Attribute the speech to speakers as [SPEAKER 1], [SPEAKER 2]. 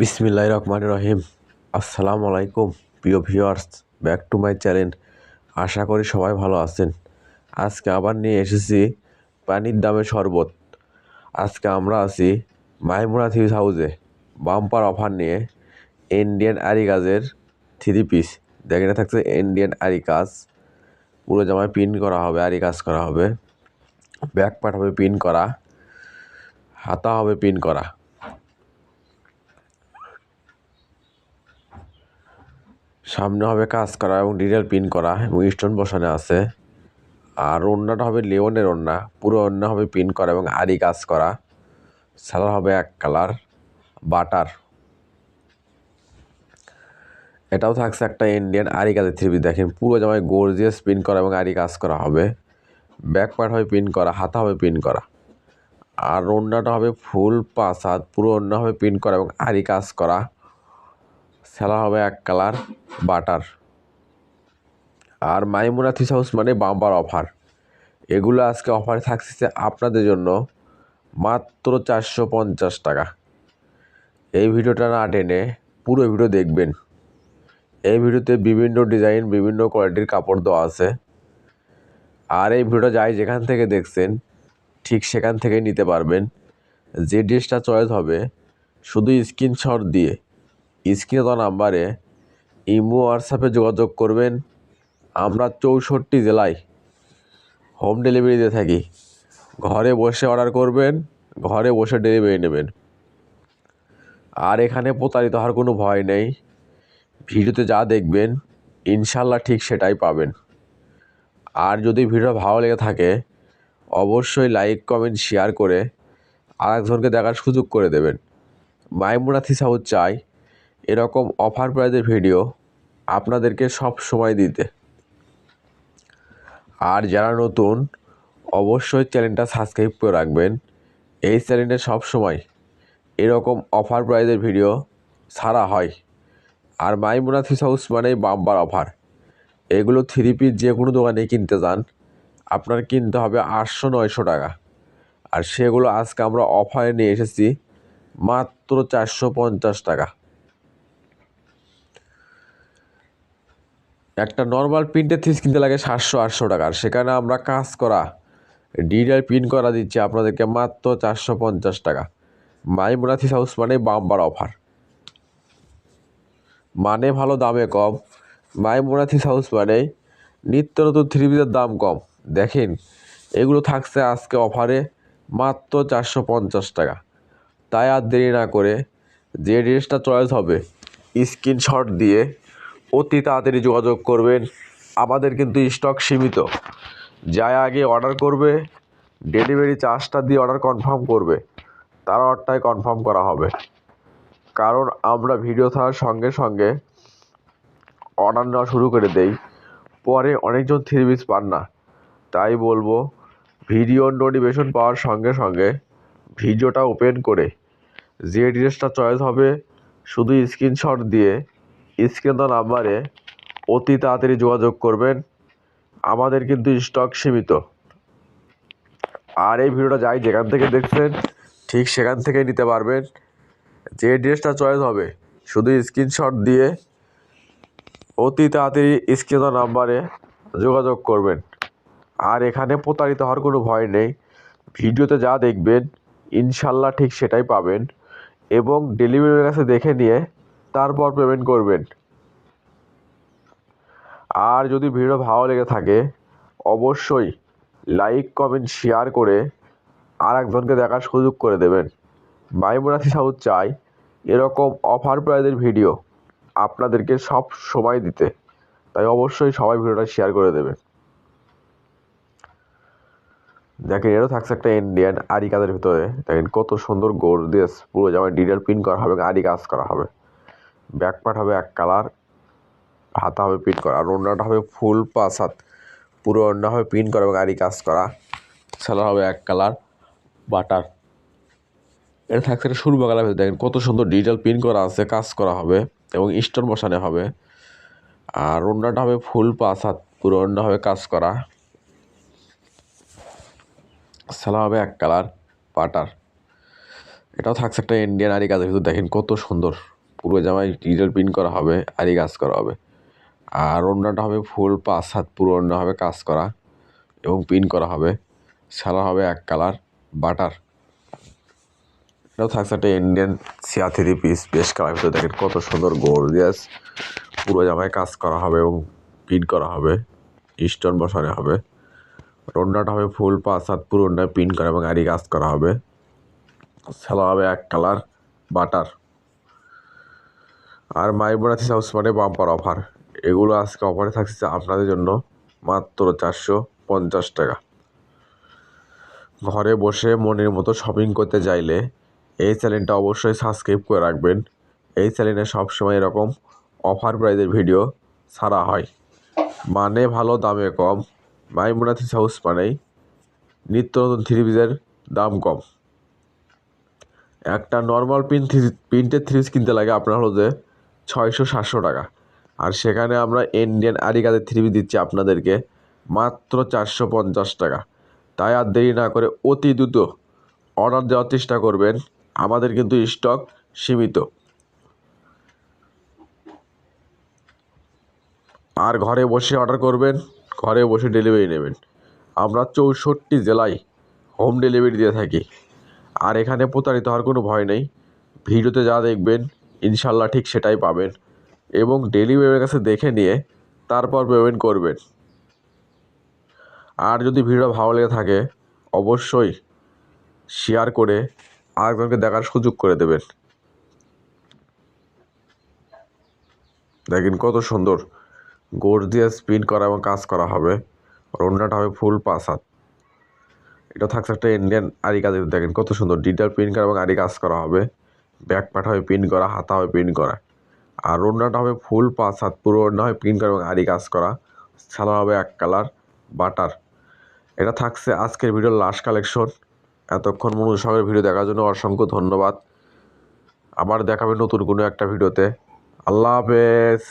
[SPEAKER 1] বিসমিল্লাহ রহমান রহিম। আসসালামু আলাইকুম, প্রিয় viewers, back to my channel. আশা করি সবাই ভালো আছেন। আজকে আবার নিয়ে এসেছি পানির দামে শরবত। আজকে আমরা আছি Maimuna three house. Bumper offer নিয়ে ইন্ডিয়ান আরি কাজের থ্রি পিস। এটা থাকছে ইন্ডিয়ান আরি কাজ পুরো জামায় পিন করা হবে, আরি কাজ করা হবে। ব্যাক পার্ট হবে পিন করা। হাতা হবে পিন করা। সামনে হবে কাজ করা এবং ডিটেল পিন করা এবং স্টোন বসানো আছে। আর ওড়নাটা হবে লেওনের ওড়না, পুরো ওড়না হবে পিন করা এবং আরি কাজ করা। সালোয়ার হবে এক কালার, বাটার। এটাও থাকছে একটা ইন্ডিয়ান আরি কাজের থ্রি দেখেন, পুরো জামায় গর্জিয়াস পিন করা এবং আরি কাজ করা হবে। ব্যাক পার্ট হবে পিন করা, হাতা হবে পিন করা। আর ওড়নাটা হবে ফুল পাঁচ হাত, পুরো ওড়না হবে পিন করা এবং আরি কাজ করা। সেলা হবে এক কালার বাটার। আর মাইমুনা থিস হাউস মানে বাম্পার অফার। এগুলো আজকে অফারে থাকছে আপনাদের জন্য মাত্র চারশো পঞ্চাশ টাকা। এই ভিডিওটা না টেনে পুরো ভিডিও দেখবেন। এই ভিডিওতে বিভিন্ন ডিজাইন, বিভিন্ন কোয়ালিটির কাপড় দেওয়া আছে। আর এই ভিডিওটা যাই যেখান থেকে দেখছেন, ঠিক সেখান থেকেই নিতে পারবেন। যে ড্রেসটা চয়েস হবে, শুধু স্ক্রিনশট দিয়ে। স্ক্রিনে দেওয়া নাম্বারে ইমো হোয়াটসঅ্যাপে যোগাযোগ করবেন। আমরা চৌষট্টি জেলায় হোম ডেলিভারি দিয়ে থাকি। ঘরে বসে অর্ডার করবেন, ঘরে বসে ডেলিভারি নেবেন। আর এখানে প্রতারিত হওয়ার কোনো ভয় নেই। ভিডিওতে যা দেখবেন ইনশাল্লাহ ঠিক সেটাই পাবেন। আর যদি ভিডিও ভালো লেগে থাকে, অবশ্যই লাইক কমেন্ট শেয়ার করে আরেকজনকে দেখার সুযোগ করে দেবেন। মাইমুনা থিসাউদ চাই। এরকম অফার প্রাইজের ভিডিও আপনাদেরকে সব সময় দিতে। আর যারা নতুন, অবশ্যই চ্যানেলটা সাবস্ক্রাইব করে রাখবেন। এই চ্যানেলে সব সময় এরকম অফার প্রাইজের ভিডিও ছাড়া হয়। আর মাইমুনা থিস হাউস মানেই বাম্পার অফার এগুলো থ্রি পিস যে কোনো দোকানে কিনতে যান, আপনার কিনতে হবে আটশো নয়শো টাকা। আর সেগুলো আজকে আমরা অফারে নিয়ে এসেছি মাত্র চারশো পঞ্চাশ টাকা। একটা নর্মাল প্রিন্টের থিস কিনতে লাগে সাতশো, আটশো টাকার সেখানে আমরা কাজ করা ডিজাইন প্রিন্ট করা দিচ্ছি আপনাদেরকে মাত্র চারশো পঞ্চাশ টাকা। মাইমুনা থিস হাউস মানে বাম্পার অফার মানে ভালো, দামে কম। মাইমুনা থিস হাউস মানে নিত্য নতুন থ্রি পিসের দাম কম। দেখেন, এগুলো থাকছে আজকে অফারে মাত্র চারশো পঞ্চাশ টাকা। তাই আর দেরি না করে যে ড্রেসটা চয়েস হবে স্ক্রিনশট দিয়ে অতি তাড়াতাড়ি যোগাযোগ করবেন। আমাদের কিন্তু স্টক সীমিত। যাই আগে অর্ডার করবে ডেলিভারি চার্জটা দিয়ে অর্ডার কনফার্ম করবে, তার অর্ডারটাই কনফার্ম করা হবে। কারণ আমরা ভিডিও থাকার সঙ্গে সঙ্গে অর্ডার নেওয়া শুরু করে দেই। পরে অনেকজন থ্রি পিস পান না। তাই বলব ভিডিও নোটিফিকেশন পাওয়ার সঙ্গে সঙ্গে ভিডিওটা ওপেন করে, যে ড্রেসটা চয়েস হবে, শুধু স্ক্রিনশট দিয়ে স্ক্রিন দেওয়া নাম্বারে অতি তাড়াতাড়ি যোগাযোগ করবেন। আমাদের কিন্তু স্টক সীমিত। আর এই ভিডিওটা যাই যেখান থেকে দেখছেন, ঠিক সেখান থেকে নিতে পারবেন। যে ড্রেসটা চয়েস হবে, শুধু স্ক্রিনশট দিয়ে অতি তাড়াতাড়ি স্ক্রিন দেওয়া নাম্বারে যোগাযোগ করবেন। আর এখানে প্রতারিত হওয়ার কোনো ভয় নেই। ভিডিওতে যা দেখবেন, ইনশাল্লাহ ঠিক সেটাই পাবেন। এবং ডেলিভারির কাছে দেখে নিয়ে তারপর পেমেন্ট করবেন। আর যদি ভিডিও ভালো লেগে থাকে, অবশ্যই লাইক কমেন্ট শেয়ার করে আর একজনকে দেখার সুযোগ করে দেবেন। মাইমুনাথি সাউথ চাই এরকম অফার প্রাইজের ভিডিও আপনাদেরকে সব সময় দিতে। তাই অবশ্যই সবাই ভিডিওটা শেয়ার করে দেবেন। দেখেন, এরও থাকছে একটা ইন্ডিয়ান আরি কাজের ভিতরে। দেখেন, কত সুন্দর গোর্জিয়াস পুরো জামায় ডিটেল প্রিন্ট করা হবে আরি কাজ করা হবে। ব্যাক পার্ট হবে এক কালার, হাতা হবে প্রিন্ট করা, আর ওড়নাটা হবে ফুল পাঁচ হাত। পুরো ওড়না হবে প্রিন্ট করা এবং আরি কাজ করা। সালোয়ার হবে এক কালার, বাটার। এটা থাকছে একটা সুরমা কালার ভিতরে। দেখেন কত সুন্দর ডিজিটাল প্রিন্ট করা আছে, কাজ করা হবে এবং স্টোন বসানো হবে। আর ওড়নাটা হবে ফুল পাঁচ হাত, পুরো ওড়না হবে কাজ করা। সালা হবে এক কালার পাটার এটাও থাকছে একটা ইন্ডিয়ান আরি কাজের ভিতর। দেখেন কত সুন্দর। পুরো জামায় ডিটেল প্রিন্ট করা হবে, আরি কাজ করা হবে। আর ওড়নাটা হবে ফুল পাঁচ হাত পুরো ওড়না হবে কাজ করা এবং প্রিন্ট করা হবে। সালা হবে এক কালার বাটার এটাও থাকছে একটা ইন্ডিয়ান সিয়া থ্রি পিস বেশ কালার ভিতরে দেখেন, কত সুন্দর গর্জিয়াস পুরো জামায় কাজ করা হবে এবং প্রিন্ট করা হবে স্টোন বসানো হবে। ওড়নাটা হবে ফুল পাঁচ হাত পুরো ওড়নায় প্রিন্ট করা এবং আরি কাজ করা হবে। সালা হবে এক কালার বাটার আর মাইমোনাথি সাউসমানে বাম্পার অফার এগুলো আজকে অফারে থাকছে আপনাদের জন্য মাত্র চারশো পঞ্চাশ টাকা। ঘরে বসে মনের মতো শপিং করতে চাইলে এই চ্যানেলটা অবশ্যই সাবস্ক্রাইব করে রাখবেন। এই চ্যানেলে সবসময় এরকম অফার প্রাইজের ভিডিও ছাড়া হয়। মানে ভালো, দামে কম। মাইমোনাথি হাউস মানেই নিত্য নতুন থ্রি পিসের দাম কম। একটা নর্মাল প্রিন্ট থ্রি প্রিন্টের থ্রিস কিনতে লাগে আপনার হলো। যে ছয়শো সাতশো টাকা। আর সেখানে আমরা ইন্ডিয়ান আরিকাদের থ্রি পিস দিচ্ছি আপনাদেরকে মাত্র চারশো পঞ্চাশ টাকা। তাই আর দেরি না করে অতি দ্রুত অর্ডার দেওয়ার চেষ্টা করবেন। আমাদের কিন্তু স্টক সীমিত। আর ঘরে বসে অর্ডার করবেন, ঘরে বসে ডেলিভারি নেবেন। আমরা চৌষট্টি জেলায় হোম ডেলিভারি দিয়ে থাকি। আর এখানে প্রতারিত হওয়ার কোনো ভয় নেই। ভিডিওতে যা দেখবেন ইনশাল্লাহ ঠিক সেটাই পাবেন। এবং ডেলিভারির কাছে দেখে নিয়ে তারপর পেমেন্ট করবেন। আর যদি ভিডিও ভালো লেগে থাকে, অবশ্যই শেয়ার করে আরেকজনকে দেখার সুযোগ করে দেবেন। দেখেন কত সুন্দর গোড় দিয়ে স্পিন করা এবং কাজ করা হবে। রন্নাটা হবে ফুল পাঁচ হাত। এটা থাকছে একটা ইন্ডিয়ান আরি কাজের দেখেন কত সুন্দর ডিটার প্রিন্ট করা এবং আরি কাজ করা হবে। ব্যাক পার্ট হবে প্রিন্ট করা, হাতা হবে প্রিন্ট করা। আর ওড়নাটা হবে ফুল পাঁচ হাত, পুরো ওড়না হবে প্রিন্ট করা এবং আরি কাজ করা। সালোয়ার হবে এক কালার, বাটার। এটা থাকছে আজকের ভিডিওর লাস্ট কালেকশন এতক্ষণ মনোজ সঙ্গের ভিডিও দেখার জন্য অসংখ্য ধন্যবাদ। আবার দেখাবে নতুন কোনো একটা ভিডিওতে। আল্লাহ হাফেজ।